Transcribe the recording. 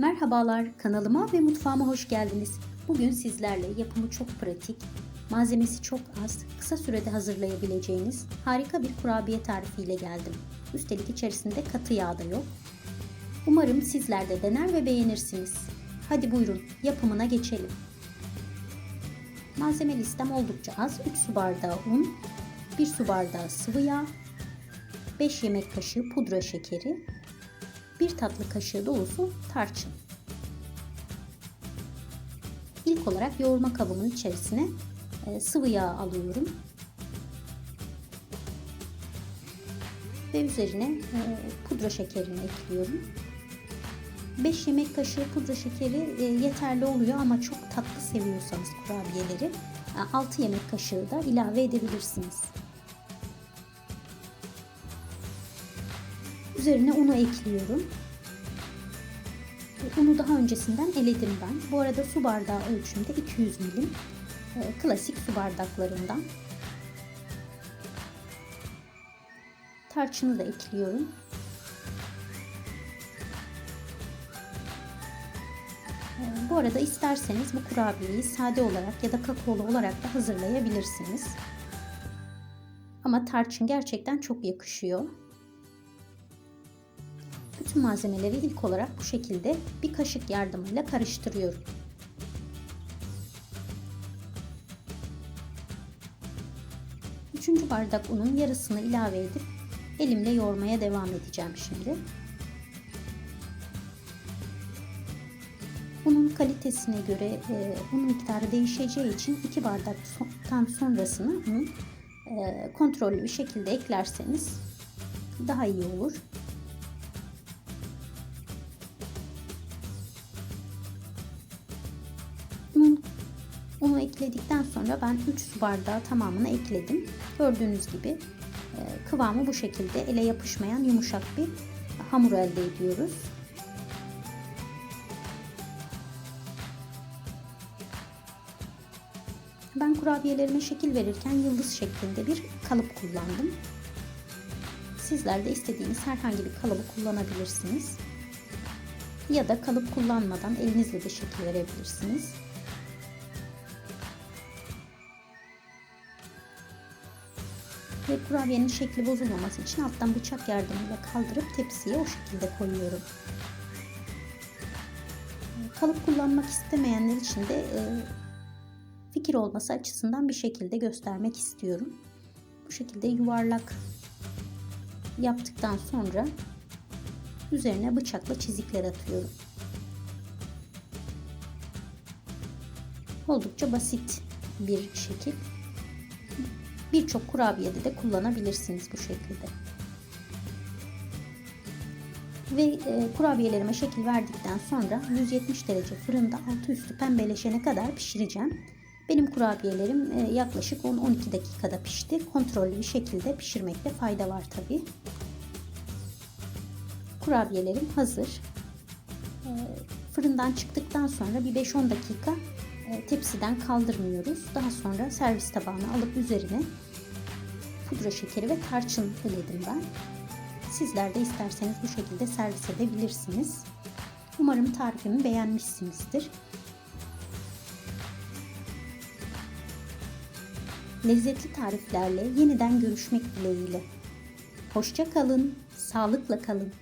Merhabalar, kanalıma ve mutfağıma hoş geldiniz. Bugün sizlerle yapımı çok pratik, malzemesi çok az, kısa sürede hazırlayabileceğiniz harika bir kurabiye tarifiyle geldim. Üstelik içerisinde katı yağ da yok. Umarım sizler de dener ve beğenirsiniz. Hadi buyurun, yapımına geçelim. Malzeme listem oldukça az. 3 su bardağı un, 1 su bardağı sıvı yağ, 5 yemek kaşığı pudra şekeri, 1 tatlı kaşığı dolusu tarçın. İlk olarak yoğurma kabımın içerisine e, sıvı yağ alıyorum. Ve üzerine e, pudra şekerini ekliyorum. 5 yemek kaşığı pudra şekeri e, yeterli oluyor ama çok tatlı seviyorsanız kurabiyeleri 6 yemek kaşığı da ilave edebilirsiniz. Üzerine unu ekliyorum. Unu daha öncesinden eledim ben. Bu arada su bardağı ölçümde 200 milim. Klasik su bardaklarından. Tarçını da ekliyorum. Bu arada isterseniz bu kurabiyeyi sade olarak ya da kakaolu olarak da hazırlayabilirsiniz. Ama tarçın gerçekten çok yakışıyor. Bütün malzemeleri ilk olarak bu şekilde bir kaşık yardımıyla karıştırıyorum. Üçüncü bardak unun yarısını ilave edip elimle yoğurmaya devam edeceğim şimdi. Unun kalitesine göre e, un miktarı değişeceği için 2 bardaktan sonrasını unun e, kontrollü bir şekilde eklerseniz daha iyi olur. Unu ekledikten sonra ben 3 su bardağı tamamını ekledim. Gördüğünüz gibi e, kıvamı bu şekilde ele yapışmayan yumuşak bir hamur elde ediyoruz. Ben kurabiyelerime şekil verirken yıldız şeklinde bir kalıp kullandım. Sizler de istediğiniz herhangi bir kalıbı kullanabilirsiniz. Ya da kalıp kullanmadan elinizle de şekil verebilirsiniz. Ve kurabiyenin şekli bozulmaması için alttan bıçak yardımıyla kaldırıp tepsiye o şekilde koyuyorum. Kalıp kullanmak istemeyenler için de fikir olması açısından bir şekilde göstermek istiyorum. Bu şekilde yuvarlak yaptıktan sonra üzerine bıçakla çizikler atıyorum. Oldukça basit bir şekil. Birçok kurabiyede de kullanabilirsiniz bu şekilde. Ve e, kurabiyelerime şekil verdikten sonra 170 derece fırında altı üstü pembeleşene kadar pişireceğim. Benim kurabiyelerim e, yaklaşık 10-12 dakikada pişti. Kontrollü bir şekilde pişirmekte fayda var tabi. Kurabiyelerim hazır. E, fırından çıktıktan sonra bir 5-10 dakika tepsiden kaldırmıyoruz. Daha sonra servis tabağına alıp üzerine pudra şekeri ve tarçın eledim ben. Sizler de isterseniz bu şekilde servis edebilirsiniz. Umarım tarifimi beğenmişsinizdir. Lezzetli tariflerle yeniden görüşmek dileğiyle. Hoşça kalın, sağlıkla kalın.